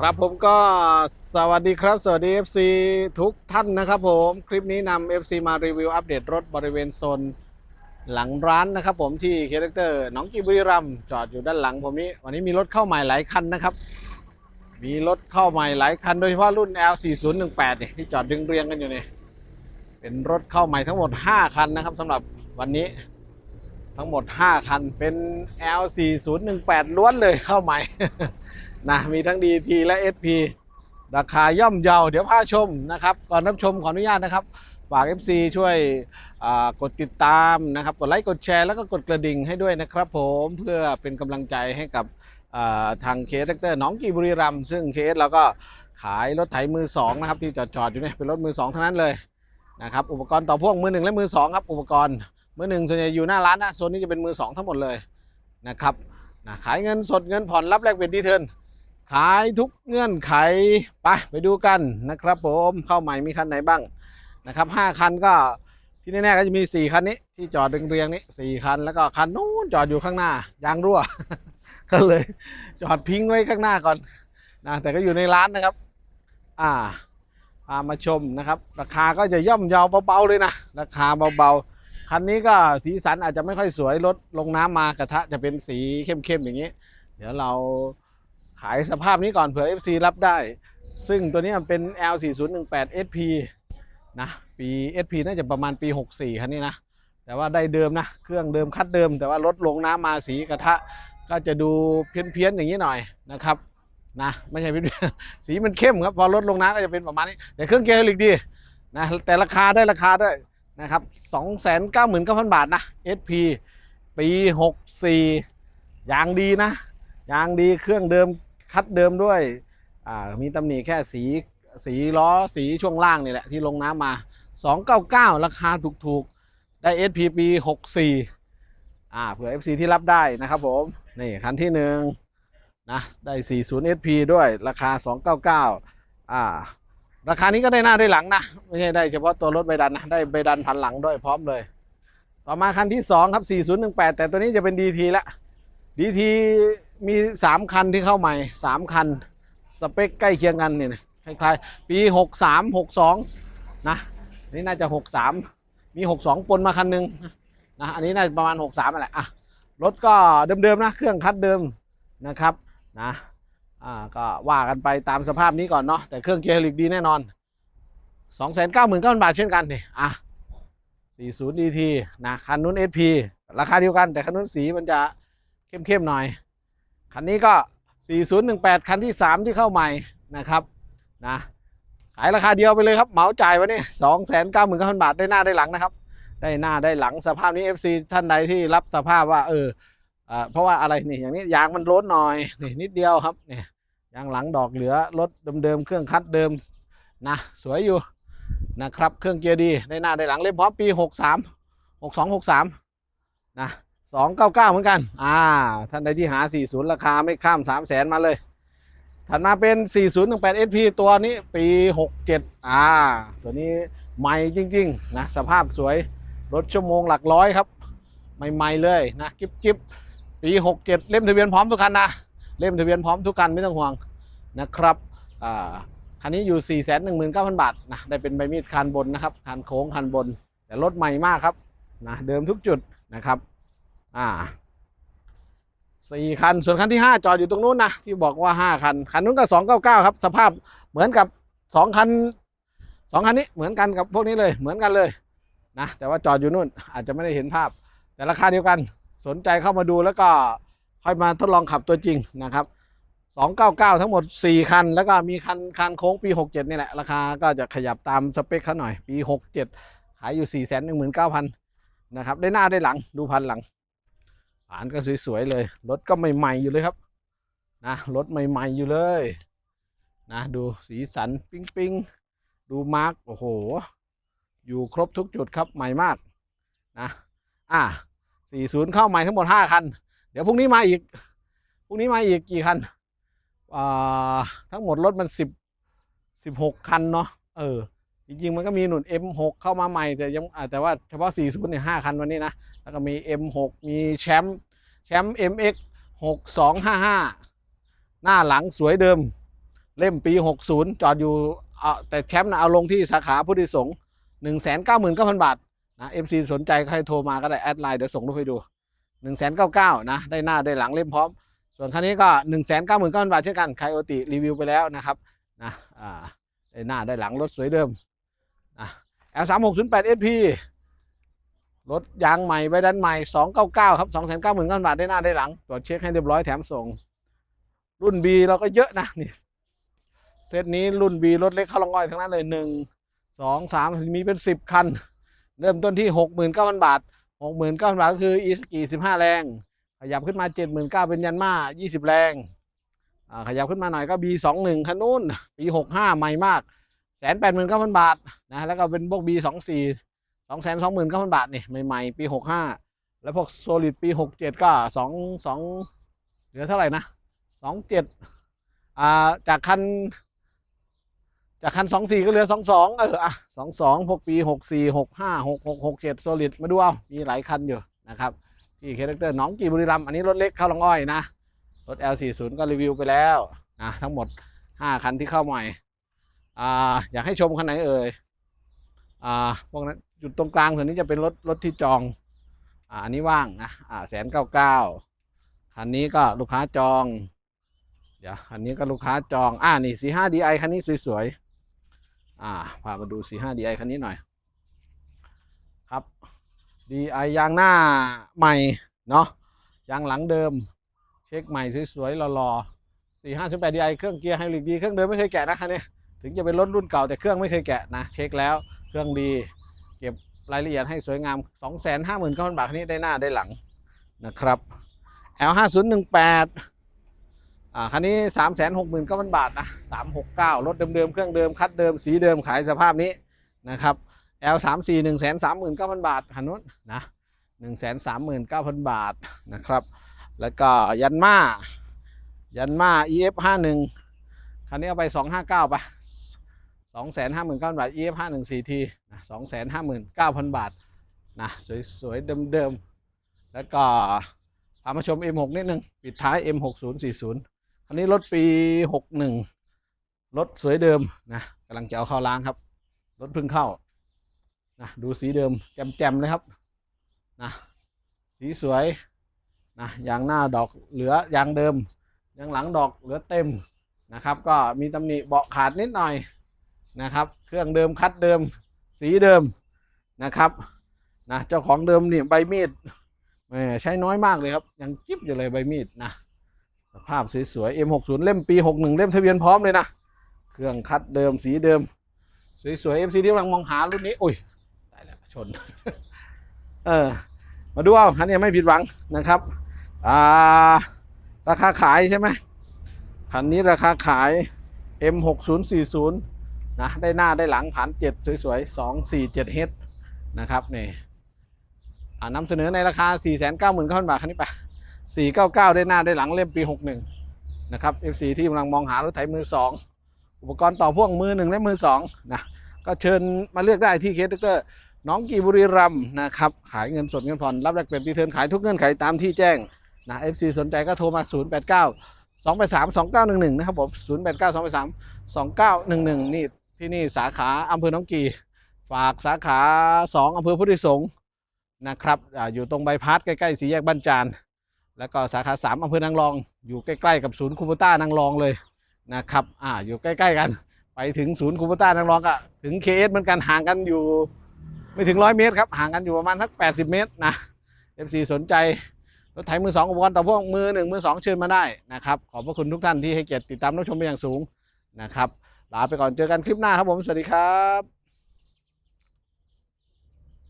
ครับผมก็สวัสดีครับ สวัสดี FC ทุกท่านนะครับผมคลิปนี้นำ FC มารีวิวอัปเดตรถบริเวณโซนหลังร้านนะครับผมที่คาแรคเตอร์หนองกีบุรีรัมจอดอยู่ด้านหลังผมนี้ วันนี้มีรถเข้าใหม่หลายคันนะครับ มีรถเข้าใหม่หลายคัน โดยเฉพาะรุ่น L4018 เนี่ยที่จอดดึงเรียงกันอยู่เนี่ยเป็นรถเข้าใหม่ทั้งหมด 5 คันนะครับสำหรับวันนี้ทั้งหมด 5 คันเป็น L4018 ล้วนเลยเข้าใหม่ นะมีทั้ง DT และ SP ราคาย่อมเยา เดี๋ยวพาชมนะครับก่อนรับชมขออนุญาตนะครับฝาก FC ช่วยกดติดตามนะครับกดไลค์กดแชร์แล้วก็กดกระดิ่งให้ด้วยนะครับผมเพื่อเป็นกำลังใจให้กับทางเคสเตอร์น้องกีบุรีรัมซึ่งเคสเราก็ขายรถไถมือสองนะครับที่จอดจอดๆอยู่เนี่ยเป็นรถมือสองทั้งนั้นเลยนะครับอุปกรณ์ต่อพ่วงมือหนึ่งและมือสองครับอุปกรณ์มือหนึ่งส่วนใหญ่อยู่หน้าร้านนะโซนนี้จะเป็นมือสองทั้งหมดเลยนะครับนะขายเงินสดเงินผ่อนรับแลกเปลี่ยนดีเทิร์น ขายทุกเงื่อนไขไปไปดูกันนะครับ ผมเข้าใหม่มีคันไหนบ้างนะครับห้าคันก็ที่แน่ๆก็จะมีสี่คันนี้ ที่จอดเรียงๆนี้สี่คันแล้วก็คันนู้นจอดอยู่ข้างหน้ายางรั่ว ก็เลย จอดพิงไว้ข้างหน้าก่อนนะแต่ก็อยู่ในร้านนะครับ อ่าพามาชมนะครับ ราคาก็จะย่อมเยาเบาๆเลยนะราคาเบาๆคันนี้ก็สีสันอาจจะไม่ค่อยสวยรถลงน้ำมากระทะจะเป็นสีเข้มๆอย่างนี้ เดี๋ยวเรา ขายสภาพนี้ก่อนเผื่อ FC รับได้ ซึ่งตัวนี้มันเป็น L4018 SP นะปี SP น่าจะประมาณปี 64 คันนี้นะ แต่ว่าได้เดิมนะ เครื่องเดิมคัดเดิม แต่ว่ารถลงน้ำมาสีกระทะ ก็จะดูเพี้ยนๆอย่างนี้หน่อยนะครับนะไม่ใช่เพี้ยนสีมันเข้มครับพอรถลงน้ำก็จะเป็นประมาณนี้แต่เครื่องเกียร์ไฮดรอลิกดีนะแต่ราคาได้ราคาด้วยนะครับ299,000 บาทนะ SP ปี 64 อย่างดีนะ ยางดีเครื่องเดิมคัดเดิมด้วยมีตำหนิแค่สีสีล้อสีช่วงล่างนี่แหละที่ลงน้ำมา 299 ราคาถูกๆ ได้ SPP 64อ่าเผื่อ FC ที่รับได้นะครับผม นี่คันที่หนึ่งนะได้ 40 SP ด้วยราคา 299อ่าราคานี้ก็ได้หน้าได้หลังนะ ไม่ใช่ได้เฉพาะตัวรถใบดันนะ ได้ใบดันพันหลังด้วยพร้อมเลย ต่อมาคันที่ 2 ครับ 4018 แต่ตัวนี้จะเป็น DT ละดีที มีสามคันที่เข้าใหม่สามคัน สเปคใกล้เคียงกันเนี่ยนะคล้ายๆปีหกสามหกสองนะนี่น่าจะหกสามมีหกสองปนมาคันหนึ่งนะอันนี้น่าจะประมาณหกสามอะไรอะรถก็เดิมๆนะเครื่องคัดเดิมนะครับนะอ่าก็ว่ากันไปตามสภาพนี้ก่อนเนาะแต่เครื่องเกียร์ไฮดรอลิกดีแน่นอนสองแสนเก้าหมื่นเก้าพันบาทเช่นกันนี่อะสี่ศูนย์ดีทีนะคันนู้นเอสพีราคาเดียวกันแต่คันนู้นสีมันจะเข้มๆหน่อย คันนี้ก็ 4018 คันที่ 3 ที่เข้าใหม่นะครับนะขายราคาเดียวไปเลยครับเหมาจ่ายวันนี้299,000บาทได้หน้าได้หลังนะครับ ได้หน้าได้หลังสภาพนี้ FC ท่านใดที่รับสภาพว่า เออเอ่อเพราะว่าอะไรนี่อย่างนี้ยางมันล้นหน่อยนี่นิดเดียวครับนี่ยางหลังดอกเหลือรถเดิมๆเครื่องคัดเดิมนะสวยอยู่นะครับ เครื่องเกียร์ดีได้หน้าได้หลังเล่มพร้อมปี 63 62 63นะ สองเก้าเก้าเหมือนกัน อ่า ท่านใดที่หา 40 ราคาไม่ข้าม 3 0 0แสนมาเลย ถัดมาเป็น 4018 SP ตัวนี้ปี 67 อ่า ตัวนี้ใหม่จริง ๆ นะ สภาพสวย รถชั่วโมงหลักร้อยครับ ใหม่ ๆ เลยนะกิ๊บกิ๊บปี 67 เล่มทะเบียนพร้อมทุกคันนะ เล่มทะเบียนพร้อมทุกคันไม่ต้องห่วงนะครับ อ่า คันนี้อยู่ 419,000 บาทนะ ได้เป็นใบมีดคันบนนะครับ คันโค้งคันบน แต่รถใหม่มากครับ นะ เดิมทุกจุดนะครับ อ่าสี่คัน ส่วนคันที่ห้าจอดอยู่ตรงนู้นนะที่บอกว่าห้าคัน คันนู้นก็สองเก้าเก้าครับ สภาพเหมือนกับสองคันสองคันนี้เหมือนกันกับพวกนี้เลยเหมือนกันเลยนะแต่ว่าจอดอยู่นู่นอาจจะไม่ได้เห็นภาพ แต่ราคาเดียวกันสนใจเข้ามาดูแล้วก็ค่อยมาทดลองขับตัวจริงนะครับสองเก้าเก้าทั้งหมดสี่คัน แล้วก็มีคันคันโค้งปีหกเจ็ดนี่แหละ ราคาก็จะขยับตามสเปคเขาหน่อย ปีหกเจ็ดขายอยู่สี่แสนหนึ่งหมื่นเก้าพันนะครับ ได้หน้าได้หลังดูพันหลัง ผ่านก็สวยๆเลย รถก็ใหม่ๆอยู่เลยครับนะรถใหม่ๆอยู่เลยนะดูสีสันปิ๊งๆดูมาร์กโอ้โห อยู่ครบทุกจุดครับใหม่มากนะอะ40 เข้าใหม่ทั้งหมด 5 คัน เดี๋ยวพรุ่งนี้มาอีกพรุ่งนี้มาอีกกี่คันอ่าทั้งหมดรถมัน 10 16 คันเนาะเออ จริงๆ มันก็มีหนุน M6 เข้ามาใหม่ แต่ยังแต่ว่าเฉพาะ 40 เนี่ย 5 คันวันนี้นะ แล้วก็มี M6 มีแชมป์แชมป์ MX 6255 หน้าหลังสวยเดิม เล่มปี 60 จอดอยู่แต่แชมป์นะเอาลงที่สาขาพุทธิสงฆ์1 9 9 0 0 0 บาทนะเอฟซีสนใจก็ให้โทรมาก็ได้แอดไลน์เดี๋ยวส่งรูปให้ดู 1 9 9 0 0นะได้หน้าได้หลังเล่มพร้อม ส่วนคันนี้ก็ 1 9 9 0 0 0 บาทเช่นกันไคโอติรีวิวไปแล้วนะครับนะอ่าได้หน้าได้หลังรถสวยเดิม L 3 6 0 8 SP รถยางใหม่ใบดันใหม่ 299 ครับ 2 9 9 0 0 0บาทได้หน้าได้หลัง ตรวจเช็คให้เรียบร้อยแถมส่ง รุ่น B เราก็เยอะนะนี่เซตนี้รุ่น B รถเล็กเข้าลงอ้อยทั้งนั้นเลย 1 2 3 มีเป็น 10 คัน เริ่มต้นที่ 69,000 บาท 69,000 บาทก็คือ e s k i 15 แรง ขยับขึ้นมา 79,000เป็นยันมา 20 แรงขยับขึ้นมาหน่อยก็ B21 คันนู้นปี65 ใหม่มาก นแปดหมื่นเก้าพันบาทนะแล้วก็เป็นพวก B สองสี่สองแสนสองหมื่นเก้าพันบาทนี่ใหม่ๆปีหกห้าแล้วพวกโซลิดปีหกเจ็ดก็สองสองเหลือเท่าไหร่นะสองเจ็ดอ่าจากคัน จากคันสองสี่ก็เหลือสองสองเอออะสองสองพวกปีหกสี่หกห้าหกหกหกเจ็ดโซลิดมาดูเอามีหลายคันอยู่นะครับที่คาแรคเตอร์น้องกีบุรีรัมย์อันนี้รถเล็กเข้าลงอ้อยนะรถ L40 ก็รีวิวไปแล้วนะทั้งหมดห้าคันที่เข้าใหม่ อ่าอยากให้ชมคันไหนเอ่ยอ่าพวกนั้นจุดตรงกลางส่วนนี้จะเป็นรถรถที่จองอ่าอันนี้ว่างนะอ่าแสนเก้าเก้าคันนี้ก็ลูกค้าจอง เดี๋ยวคันนี้ก็ลูกค้าจองอ่านี่สี่ห้าดีไอคันนี้สวยๆอ่าพามาดูสี่ห้าดีไอคันนี้หน่อย ครับดีไอยางหน้าใหม่เนาะยางหลังเดิม เช็คใหม่สวยๆหล่อๆสี่ห้าสิบแปดดีไอเครื่องเกียร์ไฮดรอลิกดีเครื่องเดิมไม่เคยแกะนะคันนี้ ถึงจะเป็นรถรุ่นเก่าแต่เครื่องไม่เคยแกะนะ เช็คแล้วเครื่องดี เก็บรายละเอียดให้สวยงาม 2 5 9 0 0 0 0บาทคันนี้ได้หน้าได้หลังนะครับ L 5 0 1 8 อ่าคันนี้ 3 6 9 0 0 0 บาทนะ 369 รถเดิมๆ เครื่องเดิม คัดเดิม สีเดิมขายสภาพนี้นะครับ L 3 4 1 3 3 9 0 0 0 บาทคันนู้นนะ 1 3 9 0 0 0 บาทนะครับ แล้วก็ยันมายันมา EF 51 คันนี้เอาไป259ไปสองแสนห้าหมื่นเก้าพันบาท EF ห้าหนึ่งสี่ทีนะสองแสนห้าหมื่นเก้าพันบาทนะสวยๆเดิมๆ แล้วก็พามาชม M6 นิดนึง ปิดท้าย M6040 คันนี้รถปี 61 รถสวยเดิมนะกำลังจะเอาเข้าล้างครับ รถเพิ่งเข้านะดูสีเดิมแจ่มๆเลยครับนะสีสวยนะยางหน้าดอกเหลือ ยางเดิม ยางหลังดอกเหลือเต็ม นะครับ ก็มีตำหนิเบาะขาดนิดหน่อยนะครับ เครื่องเดิมคัดเดิมสีเดิมนะครับนะเจ้าของเดิมนี่ใบมีดมใช้น้อยมากเลยครับ ยังจิ๊บอยู่เลยใบมีดนะสภาพสวยๆ M60 เล่มปี 61 เล่มทะเบียนพร้อมเลยนะ เครื่องคัดเดิมสีเดิม สวยๆ MC ที่กำลังมองหารุ่นนี้อุ้ยตายแล้วชน เออ มาดูเอาคันนี้ไม่ผิดหวังนะครับ อ่า ราคาขายใช่ไหม คันนี้ราคาขาย M6040 นะได้หน้าได้หลังผ่านเจ็ดสวยๆ247 h นะครับนี่นำเสนอในราคา 499,000 บาทคันนี้ไป499 ได้หน้าได้หลังเล่มปี 61 นะครับ F4 ที่กำลังมองหารถไถมือ 2 อุปกรณ์ต่อพ่วงมือ 1 และมือ 2 นะ ก็เชิญมาเลือกได้ที่เคสเตอร์น้องกีบุรีรัมนะครับ ขายเงินสดเงินผ่อน รับแลกเปลี่ยนตีเทิร์นขายทุกเงื่อนไขตามที่แจ้งนะ FC สนใจก็โทรมา 089 2 8 3 2 9 1 1 นะครับผม0 8 9 2 8 3 2 9 1 1 นี่ที่นี่สาขาอำเภอหนองกี ฝากสาขา 2อำเภอพุทธิสงฆ์นะครับออยู่ตรงใบพัดใกล้ๆสีแยกบ้านจาน แล้วก็สาขา 3อำเภอนางรอง อยู่ใกล้ๆกับศูนย์คูปต้านางรองเลยนะครับอ่าอยู่ใกล้ๆกัน ไปถึงศูนย์คูปต้านางรองก็ถึงเคสเหมือนกันห่างกันอยู่ ไม่ถึงร้อยเมตรครับห่างกันอยู่ประมาณสัก80 เมตรนะ FC สนใจ รถไถมือสองอุปกรณ์ต่อพวกมือหนึ่งมือสองเชิญมาได้นะครับ ขอบพระคุณทุกท่านที่ให้เกียรติติดตามรับชมเป็นอย่างสูงนะครับลาไปก่อนเจอกันคลิปหน้าครับผมสวัสดีครับ